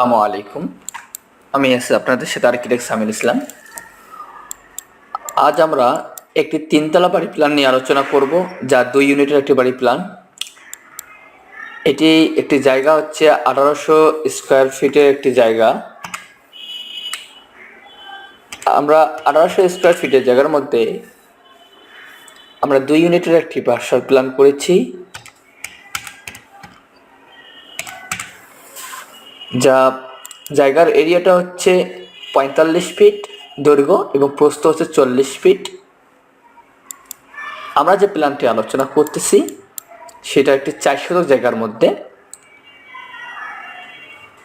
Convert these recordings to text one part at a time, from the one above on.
আসসালামু আলাইকুম। আমি আছি আপনাদের সাথে আর্কিটেক্ট সামিল ইসলাম। আজ আমরা একটি তিনতলা বাড়ি প্ল্যান নিয়ে আলোচনা করব, যা দুই ইউনিটের একটি বাড়ি প্ল্যান এটি একটি জায়গা হচ্ছে আঠারোশো স্কোয়ার ফিটের একটি জায়গা। আমরা আঠারোশো স্কোয়ার ফিটের জায়গার মধ্যে আমরা দুই ইউনিটের একটি বাসার প্ল্যান করেছি। যা জায়গার এরিয়াটা হচ্ছে পঁয়তাল্লিশ ফিট দৈর্ঘ্য এবং প্রস্থ হচ্ছে চল্লিশ ফিট। আমরা যে প্ল্যানটি আলোচনা করতেছি, সেটা একটি চার শতক জায়গার মধ্যে।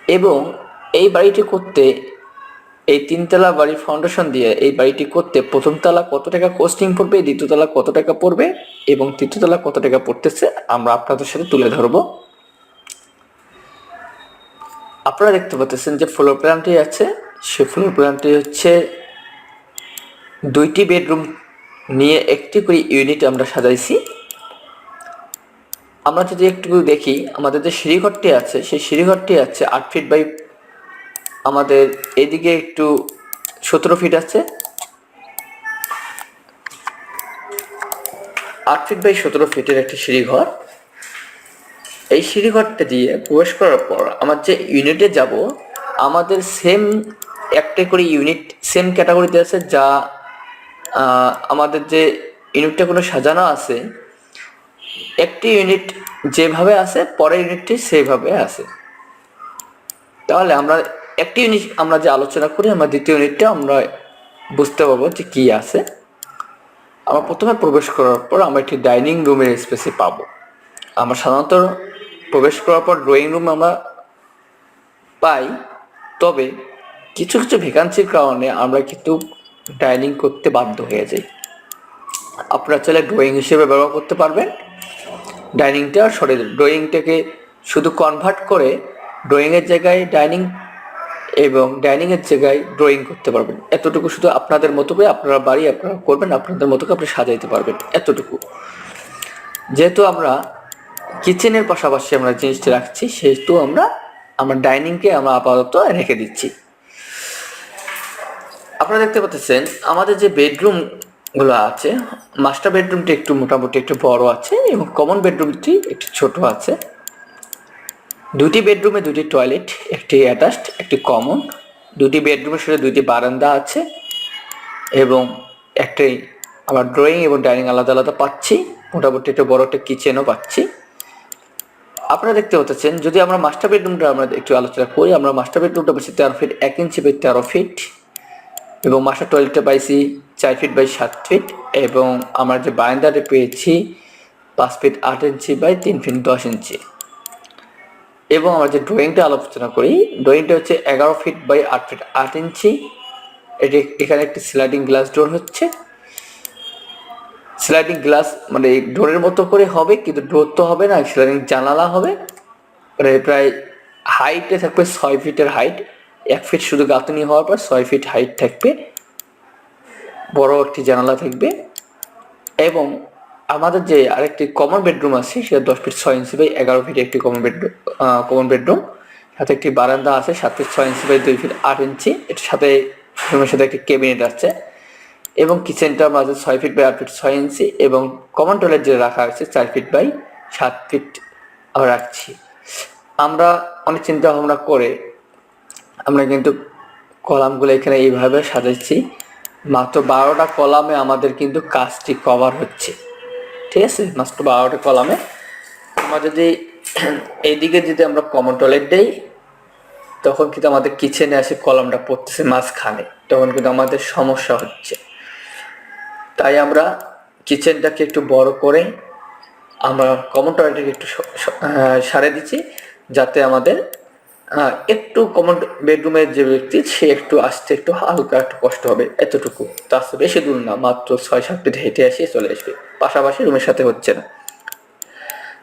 এবং এই বাড়িটি করতে, এই তিনতলা বাড়ির ফাউন্ডেশন দিয়ে এই বাড়িটি করতে প্রথম তলা কত টাকা কোস্টিং পড়বে, দ্বিতীয় তলা কত টাকা পড়বে এবং তৃতীয় তলা কত টাকা পড়তেছে, আমরা আপনাদের সাথে তুলে ধরবো। আপনারা দেখতে পাচ্ছেন যে ফ্লোর প্ল্যানটি আছে। সে ফ্লোর প্ল্যানটি হচ্ছে দুইটি বেডরুম নিয়ে একটি করে ইউনিট আমরা সাজাইছি। আমরা যদি একটু দেখি, আমাদের যে সিঁড়িঘরটি আছে, সেই সিঁড়িঘরটি আছে আট ফিট বাই আমাদের এদিকে একটু সতেরো ফিট আছে। আট ফিট বাই সতেরো ফিটের একটি সিঁড়িঘর। এই সিঁড়িঘরটা দিয়ে প্রবেশ করার পর আমার যে ইউনিটে যাব, আমাদের সেম একটা করে ইউনিট সেম ক্যাটাগরিতে আছে যা আমাদের যে ইউনিটটা কোনো সাজানো আছে, একটি ইউনিট যেভাবে আছে, পরের ইউনিটটি সেইভাবে আছে। তাহলে আমরা একটি ইউনিট আমরা যে আলোচনা করি, আমরা দ্বিতীয় ইউনিটটা আমরা বুঝতে পারব যে কী আছে। আমরা প্রথমে প্রবেশ করার পর আমরা একটি ডাইনিং রুমের স্পেসে পাবো। আমরা সাধারণত প্রবেশ করার পর ড্রয়িং রুম আমরা পাই। তবে কিছু কিছু ভ্যাকান্সির কারণে আমরা কিন্তু ডাইনিং করতে বাধ্য হয়ে যাই। আপনারা চাইলে ড্রয়িং হিসেবে ব্যবহার করতে পারবেন। ডাইনিংটা সরে ড্রয়িংটাকে শুধু কনভার্ট করে ড্রয়িংয়ের জায়গায় ডাইনিং এবং ডাইনিংয়ের জায়গায় ড্রয়িং করতে পারবেন। এতটুকু শুধু আপনাদের মতো করে আপনারা বাড়ি আপনারা করবেন, আপনাদের মতো করে আপনি সাজাইতে পারবেন। এতটুকু। যেহেতু আমরা কিচেনের পাশাপাশি আমরা জিনিসটি রাখছি, সেহেতু আমরা, আমার ডাইনিংকে আমরা আপাতত রেখে দিচ্ছি। আপনারা দেখতে পাচ্ছেন, আমাদের যে বেডরুমগুলো আছে, মাস্টার বেডরুমটি একটু মোটামুটি একটু বড় আছে এবং কমন বেডরুমটি একটু ছোট আছে। দুটি বেডরুমে দুটি টয়লেট, একটি অ্যাটাচড, একটি কমন। দুটি বেডরুমের সাথে দুটি বারান্দা আছে এবং একটি আবার ড্রয়িং এবং ডাইনিং আলাদা আলাদা পাচ্ছি। মোটামুটি একটা বড় একটা কিচেনও পাচ্ছি। আপনারা দেখতে পাচ্ছেন, যদি আমরা মাস্টার বেডরুমটা আমরা একটু আলোচনা করি, আমরা মাস্টার বেডরুমটা পাচ্ছি তেরো ফিট এক ইঞ্চি বাই তেরো ফিট এবং মাস্টার টয়লেটটা পাইছি চার ফিট বাই সাত ফিট এবং আমরা যে বারান্দাটা পেয়েছি পাঁচ ফিট আট ইঞ্চি বাই তিন ফিট দশ ইঞ্চি এবং আমরা যে ড্রয়িংটা আলোচনা করি ড্রয়িংটা হচ্ছে এগারো ফিট বাই আট ফিট আট ইঞ্চি এটি এখানে একটি স্লাইডিং গ্লাস ডোর হচ্ছে। স্লাইডিং গ্লাস মানে ডোরের মতো করে হবে, কিন্তু ডোর তো হবে না স্লাইডিং জানালা হবে। মানে প্রায় হাইটে থাকবে ছয় ফিটের হাইট এক ফিট শুধু গাঁথনি হওয়ার পর ছয় ফিট হাইট থাকবে। বড় একটি জানালা থাকবে। এবং আমাদের যে আরেকটি কমন বেডরুম আছে, সেটা দশ ফিট ছয় ইঞ্চি বাই এগারো ফিট একটি কমন বেডরুম কমন বেডরুম সাথে একটি বারান্দা আছে সাত ফিট ছয় ইঞ্চি বাই দুই ফিট আট ইঞ্চি এটার সাথে রুমের সাথে একটি ক্যাবিনেট আছে। এবং কিচেনটা মাঝে ছয় ফিট বাই আট ফিট ছয় ইঞ্চি এবং কমন টয়লেট যেটা রাখা আছে চার ফিট বাই সাত ফিট রাখছি। আমরা অনেক চিন্তা ভাবনা করে আমরা কিন্তু কলামগুলো এখানে এইভাবে সাজাচ্ছি মাত্র বারোটা কলামে আমাদের কিন্তু কাজটি কভার হচ্ছে। ঠিক আছে? মাত্র বারোটা কলামে আমরা যদি এইদিকে যদি আমরা কমন টয়লেট দেই, তখন কিন্তু আমাদের কিচেনে আসে কলমটা পড়তেছে মাঝখানে। তখন কিন্তু আমাদের সমস্যা হচ্ছে। তাই আমরা কিচেনটাকে একটু বড় করে আমরা কমন টয়লেটকে একটু সারে দিচ্ছি, যাতে আমাদের একটু কমন বেডরুমের যে ব্যক্তি, সে একটু আসতে একটু হালকা একটু কষ্ট হবে, এতটুকু। তার বেশি দূর না, মাত্র ছয় সাত ফিট হেঁটে আসিয়ে চলে আসবে। পাশাপাশি রুমের সাথে হচ্ছে না।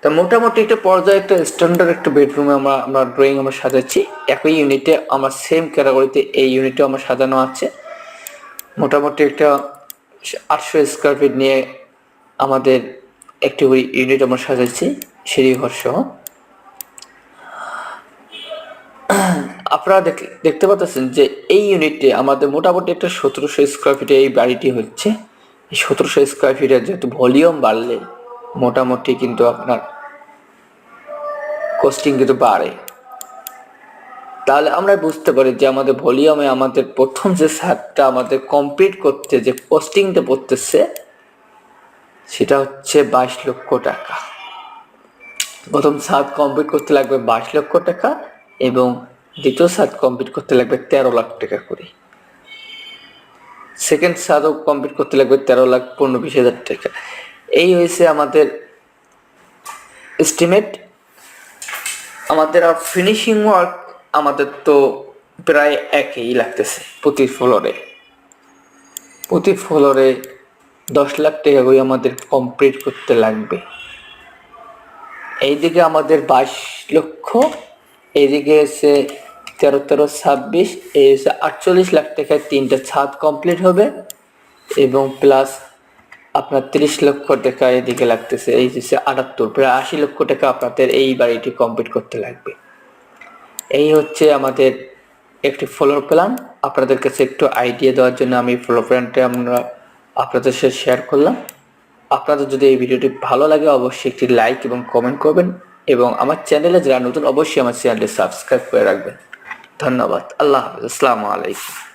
তা মোটামুটি একটা পর্যায়ে একটা স্ট্যান্ডার্ড একটা বেডরুমে আমরা আমরা ড্রয়িং আমরা সাজাচ্ছি। একই ইউনিটে আমার সেম ক্যাটাগরিতে এই ইউনিটে আমার সাজানো আছে। মোটামুটি একটা আটশো স্কোয়ার ফিট নিয়ে আমাদের একটি ওই ইউনিট আমরা সাজাচ্ছি সিঁড়ি ঘর সহ। আপনারা দেখ- দেখতে পাচ্ছেন যে এই ইউনিটে আমাদের মোটামুটি একটা সতেরোশো স্কোয়ার ফিটে এই বাড়িটি হচ্ছে। এই সতেরোশো স্কোয়ার ফিটের যেহেতু ভলিউম বাড়লে মোটামুটি কিন্তু আপনার কস্টিং কিন্তু বাড়ে। তাহলে আমরা বুঝতে পারি যে আমাদের ভলিউমে আমাদের প্রথম যে সারটা আমাদের কমপ্লিট করতে যে কস্টিংটা পড়তেছে, সেটা হচ্ছে বাইশ লক্ষ টাকা। প্রথম সাত কমপ্লিট করতে লাগবে বাইশ লক্ষ টাকা এবং দ্বিতীয় সাত কমপ্লিট করতে লাগবে তেরো লাখ টাকা করে। সেকেন্ড সাতও কমপ্লিট করতে লাগবে তেরো লাখ পনেরো বিশ হাজার টাকা। এই হয়েছে আমাদের এস্টিমেট আমাদের আর ফিনিশিং ওয়ার্ক আমাদের তো প্রায় একই লাগতেছে প্রতি ফ্লোরে। প্রতি ফ্লোরে দশ লাখ টাকা করে আমাদের কমপ্লিট করতে লাগবে। এইদিকে আমাদের বাইশ লক্ষ, এইদিকে এসে তেরো তেরো ছাব্বিশ, এই এসে আটচল্লিশ লাখ টাকায় তিনটা ছাদ কমপ্লিট হবে এবং প্লাস আপনার তিরিশ লক্ষ টাকা এদিকে লাগতেছে, এই যে আটাত্তর, প্রায় আশি লক্ষ টাকা আপনাদের এই বাড়িটি কমপ্লিট করতে লাগবে। এই হচ্ছে আমাদের একটি ফ্লোর প্ল্যান আপনাদের কাছে একটু আইডিয়া দেওয়ার জন্য আমি ফ্লোর প্ল্যানটা আমরা আপনাদের সাথে শেয়ার করলাম। আপনাদের যদি এই ভিডিওটি ভালো লাগে, অবশ্যই একটি লাইক এবং কমেন্ট করবেন এবং আমার চ্যানেলে যারা নতুন, অবশ্যই আমার চ্যানেলটি সাবস্ক্রাইব করে রাখবেন। ধন্যবাদ। আল্লাহ হাফিজ। আসসালামু আলাইকুম।